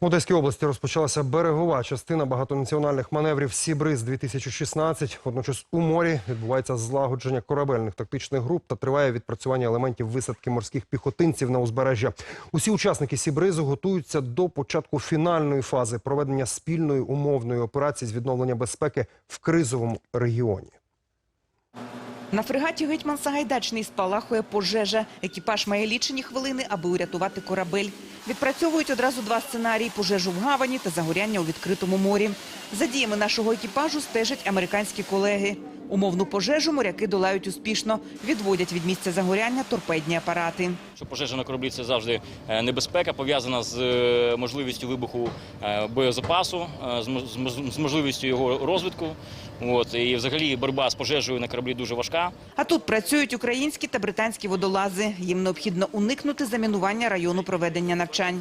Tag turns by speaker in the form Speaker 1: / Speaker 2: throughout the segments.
Speaker 1: В Одеській області розпочалася берегова частина багатонаціональних маневрів «Сібриз-2016». Водночас у морі відбувається злагодження корабельних тактичних груп та триває відпрацювання елементів висадки морських піхотинців на узбережжя. Усі учасники «Сібризу» готуються до початку фінальної фази проведення спільної умовної операції з відновлення безпеки в кризовому регіоні.
Speaker 2: На фрегаті «Гетьман Сагайдачний» спалахує пожежа. Екіпаж має лічені хвилини, аби урятувати корабель. Відпрацьовують одразу два сценарії – пожежу в гавані та загоряння у відкритому морі. За діями нашого екіпажу стежать американські колеги. Умовну пожежу моряки долають успішно. Відводять від місця загоряння торпедні апарати.
Speaker 3: Що пожежа на кораблі це завжди е, небезпека, пов'язана з е, можливістю вибуху е, боєзапасу, з мож- з мож- з можливістю його розвитку. От і взагалі боротьба з пожежею на кораблі дуже важка.
Speaker 2: А тут працюють українські та британські водолази. Їм необхідно уникнути замінування району проведення навчань.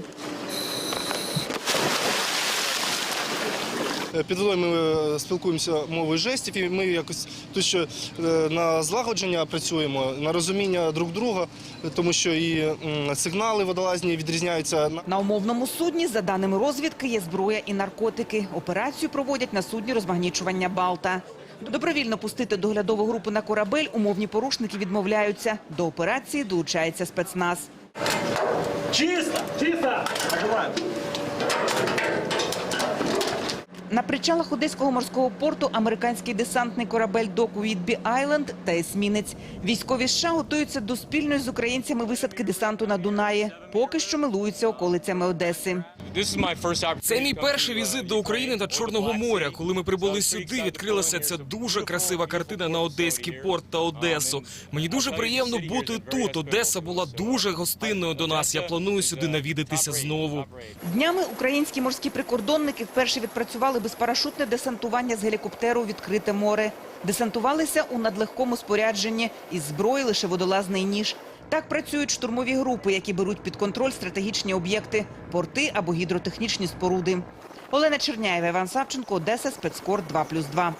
Speaker 4: Е, Під водою ми е, спілкуємося мовою жестів, і ми якось тут що е, на злагодження працюємо, на розуміння друг друга, тому що і сигнали водолазні відрізняються.
Speaker 2: На умовному судні, за даними розвідки, є зброя і наркотики. Операцію проводять на судні розмагнічування Балта. Добровільно пустити доглядову групу на корабель умовні порушники відмовляються. До операції долучається спецназ.
Speaker 5: Чисто! Чисто!
Speaker 2: На причалах Одеського морського порту американський десантний корабель док Уітбі Айленд та есмінець. Військові США готуються до спільної з українцями висадки десанту на Дунаї. Поки що милуються околицями Одеси.
Speaker 6: Це мій перший візит до України та Чорного моря. Коли ми прибули сюди, відкрилася ця дуже красива картина на Одеський порт та Одесу. Мені дуже приємно бути тут. Одеса була дуже гостинною до нас. Я планую сюди навідатися знову.
Speaker 2: Днями українські морські прикордонники вперше відпрацювали безпарашутне десантування з гелікоптеру відкрите море. Десантувалися у надлегкому спорядженні із зброї лише водолазний ніж. Так працюють штурмові групи, які беруть під контроль стратегічні об'єкти, порти або гідротехнічні споруди. Олена Черняєва, Іван Савченко, Одеса, спецкор 2+,2.